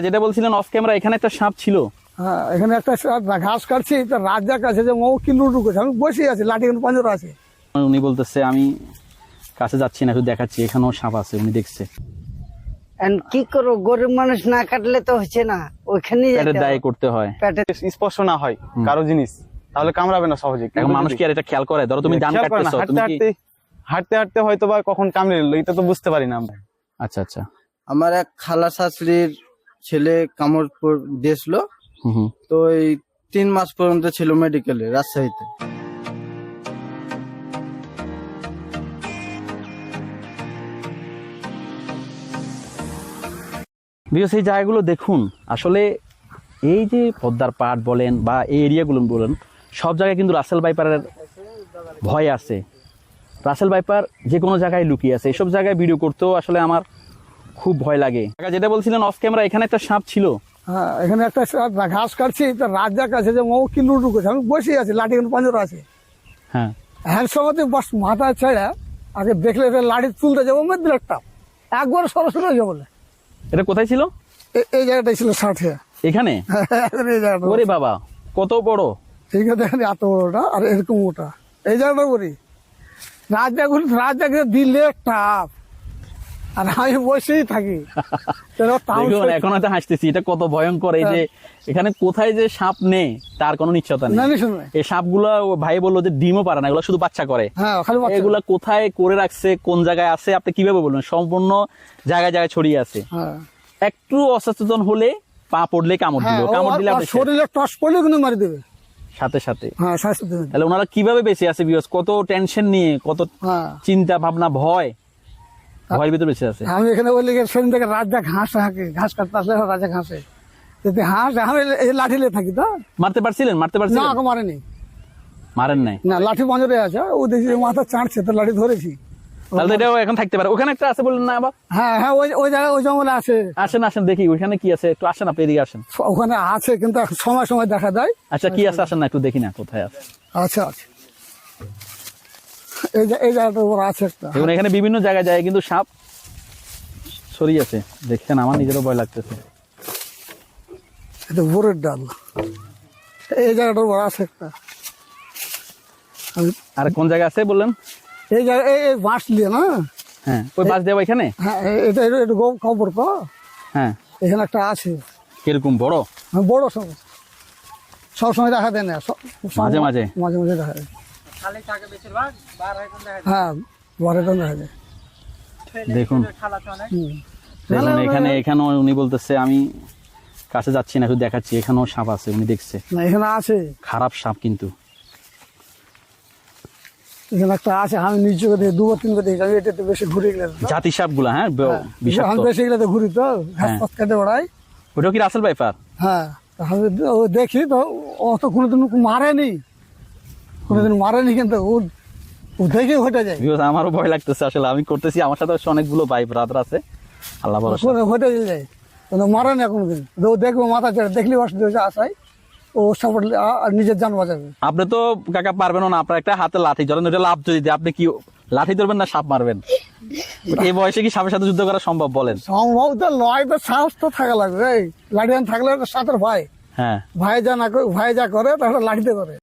যেটা বলছিলেন of camera এখানে একটা সাপ ছিল। হ্যাঁ এখানে একটা সা- ঘাস কাটছি তো রাজা কাছে যে কি করছে আমি বসে আছি লাঠি এখানে পাঞ্জরা আছে। উনি বলতেছে আমি কাছে যাচ্ছি না একটু দেখাচ্ছি এখানেও সাপ আছে উনি দেখছে। কি করব গরিব মানুষ না কাটলে তো হচ্ছে না ওইখানে দায় করতে হয়। পেটে স্পর্শ না হয় কারও জিনিস তাহলে কামড়াবে না সহজে মানুষ কি আর এটা খেয়াল করে? ধরো তুমি করে কাটতেছো হাঁটতে তুমি হাঁটতে হাঁটতে হাঁটতে হয়তো বা কখন কামড়ে নিল এটা তো বুঝতে পারি না আমরা। আচ্ছা আচ্ছা। আমার এক খালা শাশুড়ির ছেলে কামড় দিয়েছিল। তো এই তিন মাস পর্যন্ত ছিল মেডিকেলে রাজশাহীতে। বিকজ এই জায়গাগুলো দেখুন। আসলে এই যে পদ্মার পাট বলেন বা এই এরিয়াগুলো বলেন সব জায়গায় কিন্তু রাসেল বাইপারের ভয় আছে। রাসেল বাইপার যে কোনো জায়গায় লুকিয়ে আছে। এইসব জায়গায় ভিডিও করতেও আসলে আমার খুব ভয় লাগে। যেটা বলছিলেন অফ ক্যামেরা এখানে একটা সাপ ছিল। হ্যাঁ এখানে একটা সা- ঘাস কাটছি তো রাজা কাছে যে মৌ কি লুটু করছে আমি বসে আছি লাঠি পাঞ্জরা আছে। হ্যাঁ। হ্যাঁ সময় বাস মাথা ছেড়ে আগে দেখলে লাঠি তুলতে যাব মেদিল একটা। একবার সরাসরি হয়ে যাব এটা কোথায় ছিল? এই জায়গাটাই ছিল ষাটে এখানে? এই জায়গাটা ওরে বাবা কত বড়। ঠিক আছে দেখেন এত বড়টা আর এরকম ওটা। এই জায়গাটা করি রাজাগুলো রাজাকে দিলে টাপ আর আমি বসেই থাকি। এখন হয়তো হাসতেছি এটা কত ভয়ঙ্কর এই যে এখানে কোথায় যে সাপ নেই তার কোনো নিশ্চয়তা নেই। এই সাপগুলো ভাই বলল যে ডিমও পারে না এগুলো শুধু বাচ্চা করে। হ্যাঁ। এগুলা কোথায় করে রাখছে কোন জায়গায় আছে আপনি কীভাবে বলবেন? সম্পূর্ণ জায়গায় জায়গায় ছড়িয়ে আছে। হ্যাঁ। একটু অসচেতন হলে পা পড়লে কামড় হ্যাঁ দিল কামড় দিলে। শরীরে টস পড়লে কিন্তু মারি দেবে। সাথে সাথে। হ্যাঁ তাহলে ওনারা কীভাবে বেঁচে আছে বিকজ কত টেনশন নিয়ে কত হ্যাঁ। চিন্তা ভাবনা ভয়? ভিতরে বেঁচে আছে। আমি এখানে ওই লেগে সেদিন থেকে রাজা ঘাস হাঁকে ঘাস কাটতে আসলে রাজা ঘাসে। যদি হাঁস আমি লাঠি থাকি তো? মারতে পারছিলেন? মারতে পারছিলেন? আমাকে মারেনি। মারেন নাই? না লাঠি আছে। ও দেখি মাথা চাঁড়ছে তো লাঠি ধরেছি। তাহলে এটাও এখন থাকতে পারে। ওখানে একটা আছে বললেন না আবার? হ্যাঁ হ্যাঁ ওই ওই জায়গায় ওই জঙ্গলে আছে। আসেন আসেন দেখি ওইখানে কি আছে? একটু আসেন আপনি এদিকে আসেন। ওখানে আছে কিন্তু সময় সময় দেখা যায় আচ্ছা কি আছে? আসেন না একটু দেখি না কোথায় আছে। আচ্ছা আচ্ছা। এই এই জায়গাটার উপর আছে একটা। দেখুন এখানে বিভিন্ন জায়গায় যায় কিন্তু সাপ ছড়িয়ে আছে। দেখছেন আমার নিজেরও ভয় লাগতেছে। এটা ভোরের ডাল। এই জায়গাটার উপর আছে একটা। আর কোন জায়গায় আছে বললেন? এই জায়গা এই বাঁশ দিয়ে না? হ্যাঁ ওই বাস দেওয়া এখানে হ্যাঁ এটা এটা- খবর তো। হ্যাঁ। এখানে একটা আছে। কীরকম বড়? হ্যাঁ, বড় সব সব সময় দেখা দেয় না। মাঝে মাঝে? মাঝে মাঝে দেখা যায় হ্যাঁ বারেটা দেখা যায় দেখুন। দেখুন এখানে এখানেও উনি বলতেছে আমি কাছে যাচ্ছি না একটু দেখাচ্ছি। এখানেও সাপ আছে উনি দেখছে। না এখানে আছে। খারাপ সাপ কিন্তু। এখানে একটা আছে আমি নিচে করে দেখি দুবার তিনবার দেখি আমি এটাতে বেশি ঘুরে গেলে। জাতি সাপগুলা হ্যাঁ ব- বিষাক্ত। আমি বেশি গেলে তো ঘুরি তো ঘাস হ্যাঁ। পাত কেটে বেড়াই। ওটাও কি রাসেল বাইপার হ্যাঁ দেখি তো ও তো কোনোদিন মারেনি। কোনোদিন মারেনি কিন্তু ও ও দেখে ঘটে যায়। Because আমারও ভয় লাগতেছে আসলে আমি করতেছি আমার সাথে অনেকগুলো ভাই ব্রাদার আছে। আল্লাহ ভরসা। ঘটে যায় কিন্তু মারে না কোনোদিন। ও দেখব মাথা চড়ে দেখলি অসুবিধা আসায় ও সাপোর্ট নিজের জান বাঁচাবে। আপনি তো কাকা পারবেন না আপনার একটা হাতে লাঠি ধরেন ওটা লাভ যদি আপনি কি লাঠি ধরবেন না সাপ মারবেন? এই বয়সে কি সাপের সাথে যুদ্ধ করা সম্ভব বলেন? সম্ভব তো লয় তো সাহস তো থাকা লাগবে। লাঠিয়ান থাকলে সাঁতার ভাই হ্যাঁ। ভাই যা না ভাই যা করে তাহলে লাঠিতে করে।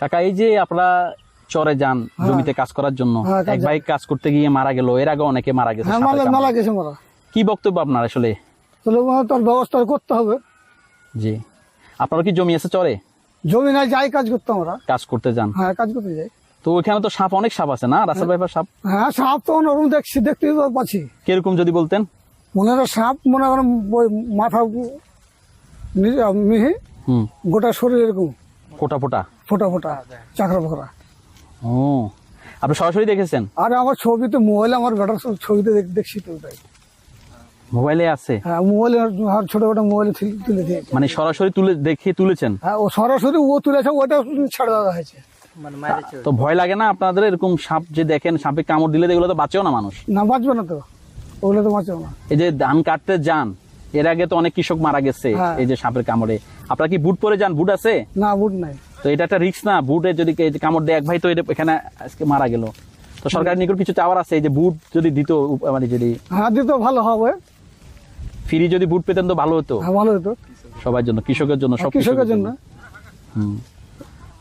কাকা এই যে আপনারা চরে যান জমিতে কাজ করার জন্য হ্যাঁ, এক ভাই কাজ করতে গিয়ে মারা গেল এর আগে অনেকে মারা গেছে হ্যাঁ। মালা গেছে মারা কি বক্তব্য আপনার আসলে? তাহলে ওখানে তোর ব্যবস্থা করতে হবে। জি। আপনার কি জমি আছে চরে? জমি নাই যাই কাজ করতে আমরা। কাজ করতে যান। হ্যাঁ কাজ করতে যাই। তো ওইখানে তো সাপ অনেক সাপ আছে না? রাসেল ভাইপার সাপ? হ্যাঁ সাপ তো ওরকম দেখছি দেখতে পাচ্ছি। কীরকম যদি বলতেন? মনে হয় সাপ মনে করেন মাথা মিহি হুম। গোটা শরীর এরকম। ফোটা ফোটা? ফোটা ফোটা চাকরা ফোকরা ও আপনি সরাসরি দেখেছেন? আর আমার ছবি তো মোবাইলে আমার বেটার সব ছবিতে দেখ- দেখছি তো ওটাই মোবাইলে আছে? হ্যাঁ মোবাইলে আর ছোট ছোট মোবাইলে তুলে- দিয়েছে মানে সরাসরি তুলে দেখে তুলেছেন? হ্যাঁ ও সরাসরি ও তুলেছে ওটা ছেড়ে দেওয়া হয়েছে। তো ভয় লাগে না আপনাদের? এরকম সাপ যে দেখেন সাপে কামড় দিলে তো এগুলো তো বাঁচেও না মানুষ। না বাঁচবে না তো। ওগুলো তো বাঁচবে না। এই যে ধান কাটতে যান এর আগে তো অনেক কৃষক মারা গেছে হ্যাঁ। এই যে সাপের কামড়ে। আপনারা কি বুট পরে যান? বুট আছে? না বুট নাই। তো এটা একটা রিস্ক না বুটে যদি কামড় দেয় এক ভাই তো এখানে আজকে মারা গেল। তো সরকারের নিকট কিছু চাওয়ার আছে? এই যে বুট যদি দিত মানে যদি হ্যাঁ দিতে ভালো হবে। ফ্রি যদি বুট পেতেন তো ভালো হতো। হ্যাঁ ভালো হতো। সবার জন্য কৃষকের জন্য সব কৃষকের জন্য। হুম।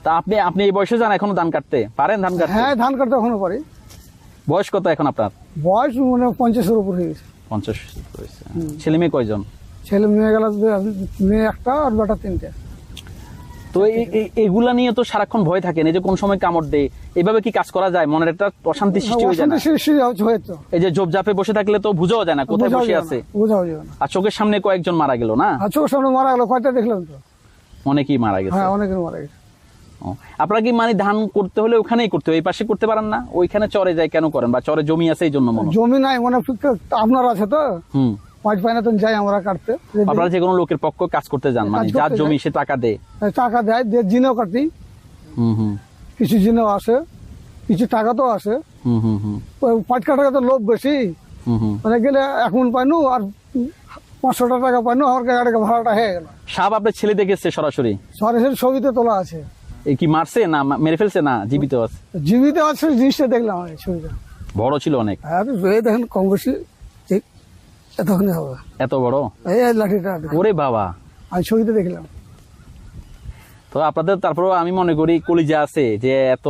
তা আপনি আপনি এই বয়সে যান এখনও ধান কাটতে? পারেন ধান কাটতে? হ্যাঁ ধান কাটতে এখনও পারি। বয়স কত এখন আপনার? বয়স মানে পঞ্চাশের উপর হয়ে গেছে। পঞ্চাশ। ছেলে মেয়ে কয়জন? ছেলে মেয়ে গেল মেয়ে একটা আর বেটা তিনটে। তো এগুলা নিয়ে তো সারাক্ষণ ভয় থাকেন এই যে কোন সময় কামড় দেয় এইভাবে কি কাজ করা যায়? মনের একটা অশান্তি সৃষ্টি হয়ে যায় এই যে ঝোপঝাপে বসে থাকলে তো বুঝাও যায় না কোথায় বসে আছে। আর চোখের সামনে কয়েকজন মারা গেল না? চোখের সামনে মারা গেল কয়টা দেখলাম তো? অনেকেই মারা গেছে। হ্যাঁ অনেকের মারা গেছে। আপনারা কি মানে ধান করতে হলে ওখানেই করতে হবে এই পাশে করতে পারেন না? ওইখানে চরে যায় কেন করেন? বা চরে জমি আছে এই জন্য মনে জমি নাই মানে আপনার আছে তো? হুম। পাঁচ তো যাই আমরা কাটতে। আপনারা যে কোনো লোকের পক্ষ কাজ করতে যান মানে যার জমি সে টাকা দেয়। টাকা দেয় জিনেও কাটি। হুম হুম। কিছু জিনেও আসে কিছু টাকা তো আসে। হুম হুম হুম। তো লোভ বেশি। মানে গেলে এখন পাইনু আর পাঁচশো টাকা পাইনু আমার গাড়ি ভাড়াটা হয়ে গেল। সাপ আপনার ছেলে দেখেছে সরাসরি? সরাসরি ছবিতে তোলা আছে। কি মারছে না মেরে ফেলছে না? জীবিত আছে। জীবিত আছে জিনিসটা দেখলাম আমি ছবিটা। বড় ছিল অনেক। হ্যাঁ দেখেন কম বেশি ঠিক হবে। এত বড়? এই লাঠিটা। ওরে বাবা। আমি ছবিতে দেখলাম। তো আপনাদের তারপরেও আমি মনে করি কলিজা আছে যে এত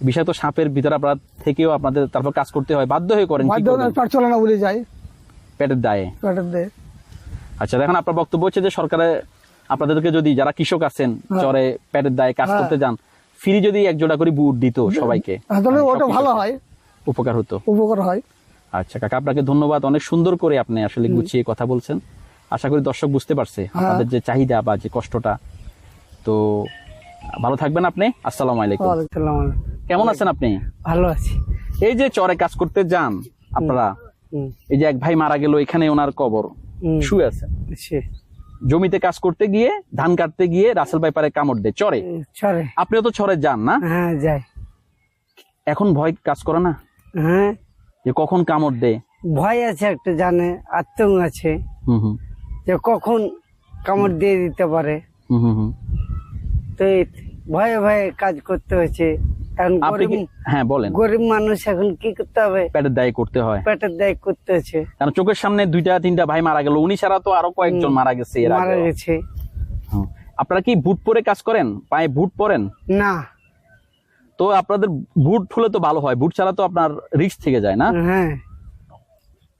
বিষাক্ত সাপের ভিতরে আপনার থেকেও আপনাদের তারপর কাজ করতে হয়। বাধ্য হয়ে করেন? পেট চলে না বলে যাই পেটের দায়ে। পেটের দিয়ে। আচ্ছা দেখেন আপনার বক্তব্য হচ্ছে যে সরকারে আপনাদেরকে যদি যারা কৃষক আছেন হ্যাঁ। চরে পেটের দায়ে কাজ হ্যাঁ। করতে যান ফ্রি যদি এক জোড়া করে বুট দিত সবাইকে। হ্যাঁ, তাহলে মানে ওটা ভালো হয়। উপকার হতো। উপকার হয়। আচ্ছা কাকা আপনাকে ধন্যবাদ। অনেক সুন্দর করে আপনি আসলে গুছিয়ে কথা বলছেন। আশা করি দর্শক বুঝতে পারছে। আপনাদের যে চাহিদা বা যে কষ্টটা। তো ভালো থাকবেন আপনি। আসসালামু আলাইকুম। আসসালাম। কেমন আছেন আপনি? ভালো আছি। এই যে চরে কাজ করতে যান আপনারা এই যে এক ভাই মারা গেল এখানে ওনার কবর। শুয়ে আছে। জমিতে কাজ করতে গিয়ে ধান কাটতে গিয়ে রাসেল ভাই পারে কামড় দেয় চরে? চলে আপনিও তো চরে যান না? হ্যাঁ যাই। এখন ভয় কাজ করে না? হ্যাঁ। যে কখন কামড় দেয়? ভয় আছে একটা জানে আতঙ্ক আছে। হুম হুম। যে কখন কামড় দিয়ে দিতে পারে। হুম হুম তো ভয়ে ভয়ে কাজ করতে হয়েছে হ্যাঁ বলেন। গরিব মানুষ এখন কি করতে হবে? পেটের দায় করতে হয়। পেটের দায় করতে হচ্ছে। কারণ চোখের সামনে দুইটা তিনটা ভাই মারা গেল। উনি ছাড়া তো আরও কয়েকজন মারা গেছে মারা গেছে। আপনারা কি বুট পরে কাজ করেন? পায়ে বুট পরেন? না। তো আপনাদের বুট হলে তো ভালো হয়। বুট ছাড়া তো আপনার রিস্ক থেকে যায় না? হ্যাঁ।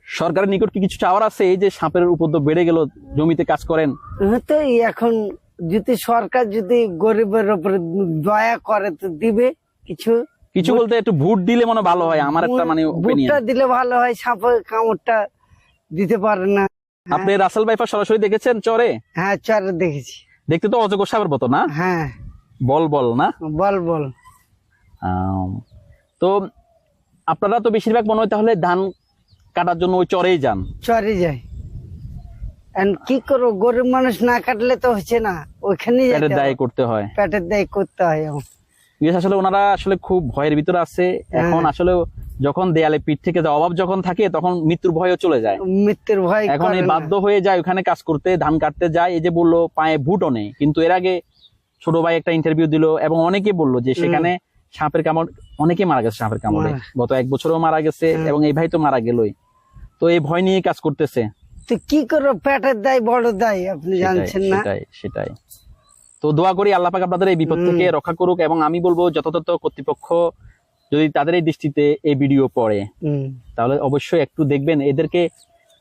সরকারের নিকট কি কিছু চাওয়ার আছে? এই যে সাপের উপদ্রব বেড়ে গেল জমিতে কাজ করেন। তো এখন যদি সরকার যদি গরিবের উপরে দয়া করে তো দিবে কিছু কিছু বলতে একটু বুট দিলে মনে ভালো হয় আমার একটা মানে। বুটটা দিলে ভালো হয় সাপের কামড়টা দিতে পারে না। আপনি রাসেল ভাইফা সরাসরি দেখেছেন চরে? হ্যাঁ চরে দেখেছি। দেখতে তো অজগর সাপের মতো না? হ্যাঁ। বল বল না? বল বল। তো আপনারা তো বেশিরভাগ মনে হয় তাহলে ধান কাটার জন্য ওই চরেই যান। চরে যাই। কি করব গরিব মানুষ না কাটলে তো হচ্ছে না ওইখানে পেটের দায় করতে হয়। পেটের দায় করতে হয়। বিশেষ আসলে ওনারা আসলে খুব ভয়ের ভিতরে আছে। এখন হ্যাঁ। আসলে যখন দেয়ালে পিঠ থেকে অভাব যখন থাকে তখন মৃত্যুর ভয়ও চলে যায়। মৃত্যুর ভয় এখন এই বাধ্য হয়ে যায় ওখানে কাজ করতে ধান কাটতে যায়। এই যে বলল পায়ে বুটও নেই। কিন্তু এর আগে ছোট ভাই একটা ইন্টারভিউ দিল এবং অনেকে বলল যে সেখানে সাপের কামড় অনেকে মারা গেছে সাপের কামড়ে। গত এক বছরও মারা গেছে হ্যাঁ। এবং এই ভাই তো মারা গেলই। তো এই ভয় নিয়ে কাজ করতেছে। তো কি করব পেটের দায় বড় দায় আপনি জানছেন না? সেটাই সেটাই। তো দোয়া করি আল্লাহ পাক আপনাদের এই বিপদ থেকে রক্ষা করুক এবং আমি বলব যথাযথ কর্তৃপক্ষ যদি তাদের এই দৃষ্টিতে এই ভিডিও পড়ে তাহলে অবশ্যই একটু দেখবেন। এদেরকে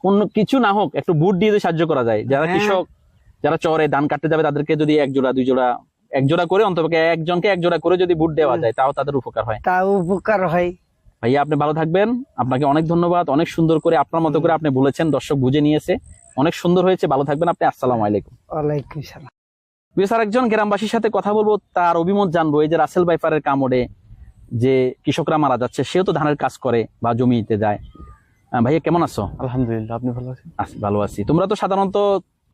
অন্য কিছু না হোক একটু বুট দিয়ে সাহায্য করা যায়। যারা হ্যাঁ। কৃষক যারা চরে ধান কাটতে যাবে তাদেরকে যদি এক জোড়া দুই জোড়া এক জোড়া করে অন্তত একজনকে এক জোড়া করে যদি বুট দেওয়া যায় তাও তাদের উপকার হয়। তা উপকার হয়। ভাইয়া আপনি ভালো থাকবেন। আপনাকে অনেক ধন্যবাদ। অনেক সুন্দর করে আপনার মতো করে আপনি বলেছেন দর্শক বুঝে নিয়েছে। অনেক সুন্দর হয়েছে। ভালো থাকবেন আপনি। আসসালামু আলাইকুম। ওয়ালাইকুম সালাম। বিএস আরেকজন গ্রামবাসীর সাথে কথা বলব তার অভিমত জানব। এই যে রাসেল বাইপারের কামড়ে যে কৃষকরা মারা যাচ্ছে সেও তো ধানের কাজ করে বা জমিতে যায়। ভাইয়া কেমন আছো? আলহামদুলিল্লাহ আপনি ভালো আছেন? আছি, ভালো আছি। তোমরা তো সাধারণত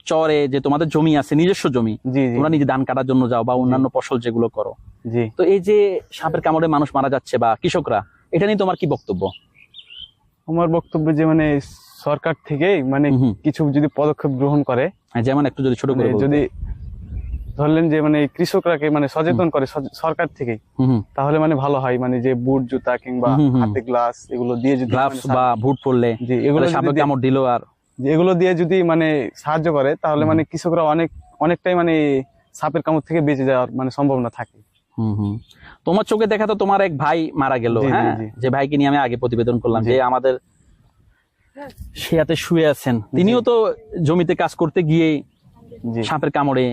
চরে যে তোমাদের জমি আছে নিজস্ব জমি তোমরা নিজে ধান কাটার জন্য যাও বা অন্যান্য ফসল যেগুলো করো। জি। তো এই যে সাপের কামড়ে মানুষ মারা যাচ্ছে বা কৃষকরা এটা নিয়ে তোমার কি বক্তব্য? আমার বক্তব্য যে মানে সরকার থেকে মানে। কিছু যদি পদক্ষেপ গ্রহণ করে হ্যাঁ, যেমন একটু যদি ছোট করে মানে যদি ধরলেন যে মানে কৃষকরাকে মানে সচেতন করে সরকার থেকে তাহলে মানে ভালো হয় মানে যে বুট জুতা কিংবা। হাতে গ্লাস এগুলো দিয়ে যদি গ্লাভস মানে বা ভুট পরলে জি এগুলো যদি কামড় দিল আর এগুলো দিয়ে যদি মানে সাহায্য করে তাহলে মানে কৃষকরা অনেক অনেকটাই মানে সাপের কামড় থেকে বেঁচে যাওয়ার মানে সম্ভাবনা থাকে। তোমার চোখে দেখা তো তোমার এক ভাই মারা গেল হ্যাঁ? যে ভাইকে নিয়ে আমি আগে প্রতিবেদন করলাম যে আমাদের সেয়াতে শুয়ে আছেন। তিনিও তো জমিতে কাজ করতে গিয়ে সাপের কামড়ে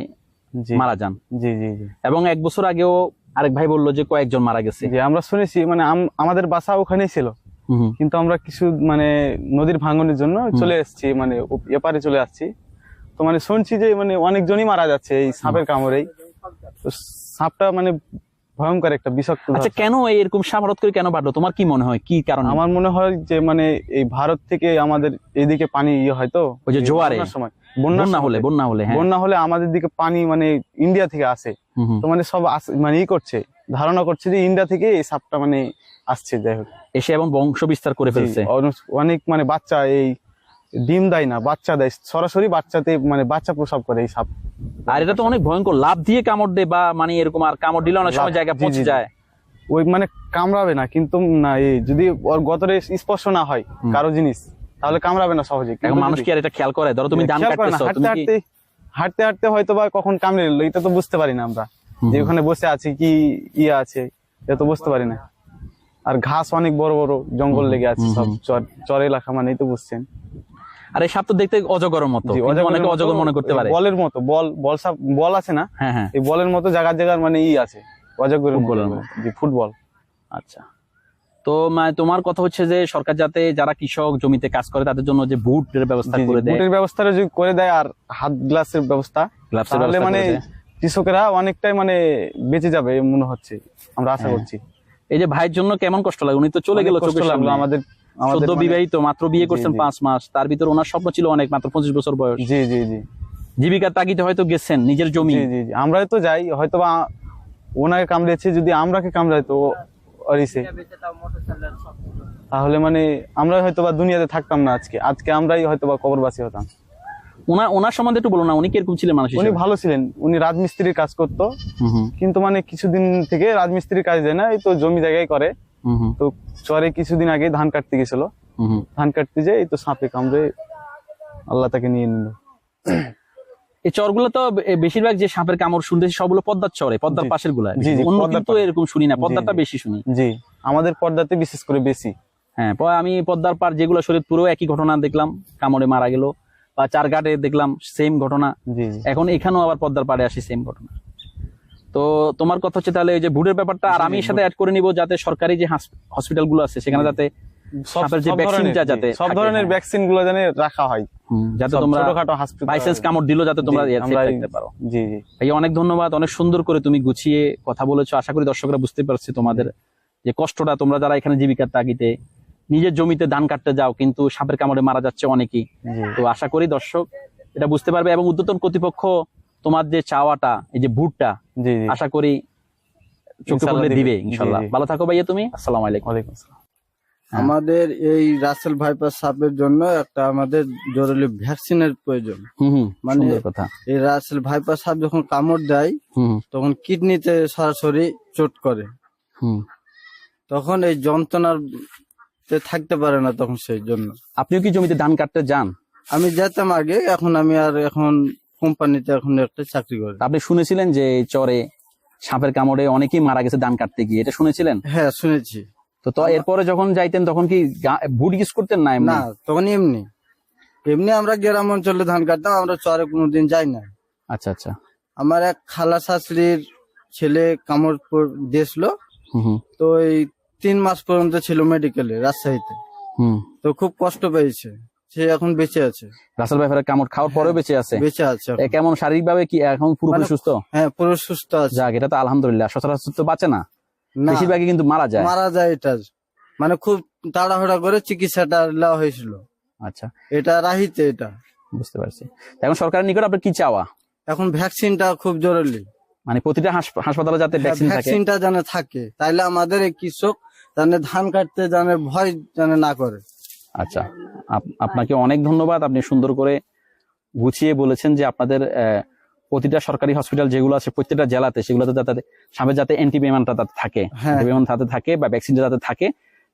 মারা যান। জি জি জি। এবং এক বছর আগেও আরেক ভাই বলল যে কয়েকজন মারা গেছে। যে আমরা শুনেছি মানে আমাদের বাসা ওখানেই ছিল। কিন্তু আমরা কিছু মানে নদীর ভাঙনের জন্য চলে এসেছি মানে এপারে চলে আসছি। তো মানে শুনছি যে মানে অনেকজনই মারা যাচ্ছে এই সাপের কামড়েই। তো সাপটা মানে ভয়ঙ্কর একটা বিষাক্ত আচ্ছা। কেন এরকম সাপ হঠাৎ করে কেন বাড়লো? তোমার কি মনে হয়? কি কারণ? আমার মনে হয় যে মানে এই ভারত থেকে আমাদের এইদিকে পানি ইয়ে হয় তো ওই যে এই জোয়ারে? সময়। বন্যা হলে বন্যা হলে হ্যাঁ। বন্যা হলে আমাদের দিকে পানি মানে ইন্ডিয়া থেকে আসে। তো মানে সব মানে ই করছে ধারণা করছে যে ইন্ডিয়া থেকে এই সাপটা মানে আসছে যাই হোক। এসে এবং বংশ বিস্তার করে ফেলছে। অনেক- মানে বাচ্চা এই ডিম দেয় না বাচ্চা দেয়। সরাসরি বাচ্চাতে মানে বাচ্চা প্রসব করে এই সাপ। আর এটা তো অনেক ভয়ঙ্কর লাভ দিয়ে কামড় দেয় বা মানে এরকম আর কামড় দিলে অনেক সময় জায়গা পৌঁছে। যায়। ওই মানে কামড়াবে না কিন্তু না এই যদি ওর গতরে স্পর্শ না হয় কারও জিনিস তাহলে কামড়াবে না সহজে এখন মানুষ কি আর এটা খেয়াল করে? ধরো তুমি ধান কাটতেছো তুমি হাঁটতে হাঁটতে হাঁটতে হয়তো বা কখন কামড়ে নিল এটা তো বুঝতে পারি না আমরা। যে ওখানে বসে আছি কি ইয়ে আছে এটা তো বুঝতে পারি না। আর ঘাস অনেক বড় বড় জঙ্গল লেগে আছে সব চর চর এলাকা মানেই তো বুঝছেন। আর এই সাপ তো দেখতে অজগরের মতো অনেকে অজগর মনে করতে পারে। বলের মতো বল বল সাপ বল আছে না? হ্যাঁ হ্যাঁ। এই বলের মতো জায়গার জায়গার মানে ই আছে অজগরের বলের মতো। ফুটবল। আচ্ছা। তো মানে তোমার কথা হচ্ছে যে সরকার যাতে যারা কৃষক জমিতে কাজ করে তাদের জন্য যে বুটের ব্যবস্থা করে দেয়। বুটের ব্যবস্থাটা যদি করে দেয় আর হাত গ্লাসের ব্যবস্থা তাহলে ব্যবস্থা মানে কৃষকেরা অনেকটাই মানে বেঁচে যাবে মনে হচ্ছে আমরা আশা হ্যাঁ। করছি। এই যে ভাইয়ের জন্য কেমন কষ্ট লাগে? উনি তো চলে গেল চোখের সামনে। আমাদের সদ্য মানে- বিবাহিত মাত্র বিয়ে করছেন পাঁচ মাস। তার ভিতর ওনার স্বপ্ন ছিল অনেক মাত্র পঁচিশ বছর বয়স। জি জি জি। জীবিকার তাগিদে হয়তো গেছেন নিজের জমি। জি জি। জি আমরা তো যাই হয়তো বা ওনাকে কামড়েছে যদি আমরাকে কামড়াইতো তাহলে মানে আমরা হয়তো বা দুনিয়াতে থাকতাম না আজকে। আজকে আমরাই হয়তো বা কবরবাসী হতাম। ওনার ওনার সম্বন্ধে একটু বলো না উনি কীরকম ছিলেন মানুষ উনি ভালো ছিলেন। উনি রাজমিস্ত্রির কাজ করতো। কিন্তু মানে কিছুদিন থেকে রাজমিস্ত্রির কাজ দেয় না এই তো জমি জায়গায় করে। তো চরে কিছুদিন আগে ধান কাটতে গেছিল। ধান কাটতে যে এই তো সাপে কামড়ে আল্লাহ তাকে নিয়ে নিল। এই চরগুলো তো বেশিরভাগ যে সাপের কামড় শুনতেছি সবগুলো পদ্মার চরে পদ্মার পাশেরগুলা অন্য কিন্তু এরকম শুনি না পদ্মারটা বেশি শুনি। জি আমাদের পর্দাতে বিশেষ করে বেশি। হ্যাঁ পরে আমি পদ্মার পার যেগুলো শরীরপুরেও একই ঘটনা দেখলাম কামড়ে মারা গেল বা চারঘাটে দেখলাম সেম ঘটনা। এখন এখানেও আবার পদ্মার পাড়ে আসি সেম ঘটনা। তো তোমার কথা হচ্ছে তাহলে এই যে ভুটের ব্যাপারটা আর আমি সাথে অ্যাড করে নিব যাতে সরকারি যে হসপিটালগুলো আছে সেখানে যাতে সব ধরনের- হ্যাঁ। ভ্যাকসিনগুলো জানে রাখা হয়। যাতে তোমরা ছোটখাটো কামড় দিল যাতে তোমরা জি, এর আমরা safe এই- থাকতে পারো। জি জি। ভাইয়া অনেক ধন্যবাদ অনেক সুন্দর করে তুমি গুছিয়ে কথা বলেছ। আশা করি দর্শকরা বুঝতে পারছে তোমাদের যে কষ্টটা তোমরা যারা এখানে জীবিকার তাগিতে নিজের জমিতে ধান কাটতে যাও কিন্তু সাপের কামড়ে মারা যাচ্ছে অনেকেই। তো আশা করি দর্শক এটা বুঝতে পারবে এবং উদ্যতন কর্তৃপক্ষ তোমার যে চাওয়াটা এই যে ভুটটা আশা করি চোখে দিবে। ইনশাল্লাহ। ভালো থাকো ভাইয়া তুমি। আসসালামু আলাইকুম। আসসালাম। আমাদের এই রাসেল ভাইপার সাপের জন্য একটা আমাদের জরুরি ভ্যাকসিনের প্রয়োজন। মানে- কথা। এই রাসেল ভাইপার সাপ যখন কামড় দেয় তখন কিডনিতে সরাসরি চোট করে। হুম। তখন এই যন্ত্রণার তে থাকতে পারে না তখন সেই জন্য। আপনিও কি জমিতে ধান কাটতে যান? আমি যেতাম আগে এখন আমি আর এখন কোম্পানিতে এখন একটা চাকরি করে। আপনি শুনেছিলেন যে চরে সাপের কামড়ে অনেকেই মারা গেছে ধান কাটতে গিয়ে? এটা শুনেছিলেন? হ্যাঁ শুনেছি। তো তো এরপরে যখন যাইতেন তখন কি বুট ইউজ করতেন না এমনি? না তখন এমনি। এমনি আমরা গ্রাম অঞ্চলে ধান কাটতাম আমরা চরে কোনোদিন যাই না আচ্ছা আচ্ছা। আমার এক খালা শাশুড়ির ছেলে কামড় পর- দিয়েছিল। তো এই তিন মাস পর্যন্ত ছিল মেডিকেলে রাজশাহীতে। হুম। তো খুব কষ্ট পেয়েছে। সে এখন বেঁচে আছে। রাসেল ভাই ফেরার কামড় খাওয়ার পরেও বেঁচে আছে? বেঁচে আছে কেমন শারীরিক ভাবে কি এখন পুরোপুরি মানে- সুস্থ? হ্যাঁ পুরো সুস্থ আছে। যাক এটা তো আলহামদুলিল্লাহ। সচরাচর তো বাঁচে না। বেশিরভাগই কিন্তু মারা যায়। মারা যায় এটা। মানে খুব তাড়াহুড়া করে চিকিৎসাটা নেওয়া হয়েছিল। আচ্ছা। এটা রাহিতে এটা। বুঝতে পারছি। এখন সরকারের নিকট আপনার কি চাওয়া? এখন ভ্যাকসিনটা খুব জরুরি। মানে প্রতিটা হাসপাতালে যাতে ভ্যাকসিন থাকে। ভ্যাকসিনটা যেন থাকে তাইলে আমাদের এই কৃষক যেন ধান কাটতে যেন ভয় যেন না করে। আচ্ছা। আপ- আপনাকে অনেক ধন্যবাদ। আপনি সুন্দর করে গুছিয়ে বলেছেন যে আপনাদের আহ, প্রতিটা সরকারি হসপিটাল যেগুলো আছে প্রত্যেকটা জেলাতে সেগুলোতে যাতে সাপের যাতে অ্যান্টিবায়োটিকটা তাতে থাকে। অ্যান্টিবায়োটিক তাতে থাকে বা ভ্যাকসিনটা যাতে থাকে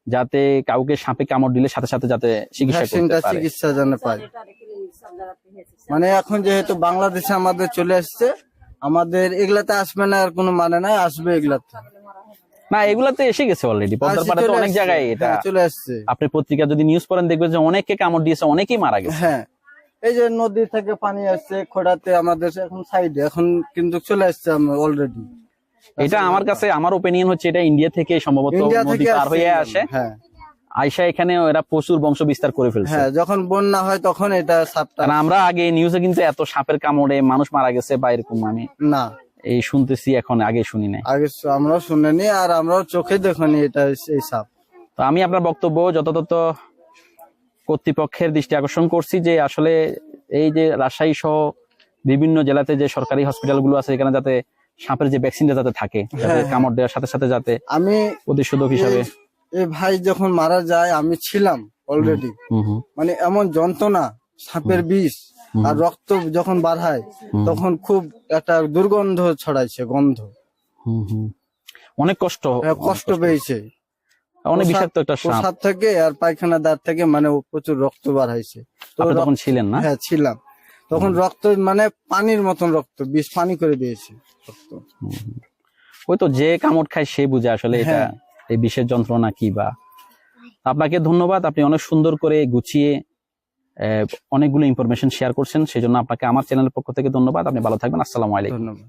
যাতে কাউকে সাপে কামড় দিলে সাথে সাথে যাতে চিকিৎসা করতে পারে। চিকিৎসা যেন পায়। মানে এখন যেহেতু বাংলাদেশে আমাদের চলে আসছে আমাদের এগুলাতে আসবে না আর কোনো মানে নাই আসবে এগুলাতে। না এগুলাতে এসে গেছে অলরেডি পদ্মার পাড়ে তো অনেক জায়গায় এটা। হ্যাঁ, চলে আসছে। আপনি পত্রিকা যদি নিউজ পড়েন দেখবেন যে অনেকে কামড় দিয়েছে অনেকেই মারা গেছে। হ্যাঁ। এই যে নদী থেকে পানি আসছে খোড়াতে আমাদের এখন সাইডে এখন কিন্তু চলে আসছে অলরেডি এটা আমার কাছে আমার ওপিনিয়ন হচ্ছে এটা ইন্ডিয়া থেকে সম্ভবত নদী পার হয়ে আসে। হ্যাঁ। আইসা এখানে এরা প্রচুর বংশ বিস্তার করে ফেলছে। হ্যাঁ যখন বন্যা হয় তখন এটা সাপটা আমরা আগে নিউজে কিন্তু এত সাপের কামড়ে মানুষ মারা গেছে বা এরকম আমি না। এই শুনতেছি এখন আগে শুনি নাই। আগে আমরাও শুনিনি আর আমরাও চোখে দেখিনি এটা এই সাপ। তো আমি আপনার বক্তব্য যথাযথ কর্তৃপক্ষের দৃষ্টি আকর্ষণ করছি যে আসলে এই যে রাজশাহী সহ বিভিন্ন জেলাতে যে সরকারি হসপিটালগুলো আছে এখানে যাতে সাপের যে ভ্যাকসিনটা যাতে থাকে হ্যাঁ। কামড় দেওয়ার সাথে সাথে যাতে আমি প্রতিষেধক হিসাবে এই ভাই যখন মারা যায় আমি ছিলাম অলরেডি মানে এমন যন্ত্রণা সাপের বিষ আর রক্ত যখন বাড়ায় হুম। তখন খুব একটা দুর্গন্ধ ছড়াইছে গন্ধ। অনেক কষ্ট হ্যাঁ, কষ্ট। পেয়েছে। অনেক বিষাক্ত একটা সাপ। প্রসাদ থেকে আর পায়খানা দাঁত থেকে মানে প্রচুর রক্ত বার হয়েছে। তো তখন ছিলেন না? হ্যাঁ ছিলাম। তখন রক্ত মানে পানির মতন রক্ত বিষ পানি করে দিয়েছে রক্ত। ওই তো যে কামড় খায় সে বুঝে আসলে এটা হ্যাঁ। এই বিষের যন্ত্রণা কি বা। আপনাকে ধন্যবাদ আপনি অনেক সুন্দর করে গুছিয়ে অনেকগুলো ইনফরমেশন শেয়ার করছেন সেজন্য আপনাকে আমার চ্যানেলের পক্ষ থেকে ধন্যবাদ আপনি ভালো থাকবেন আসসালামু আলাইকুম। ধন্যবাদ।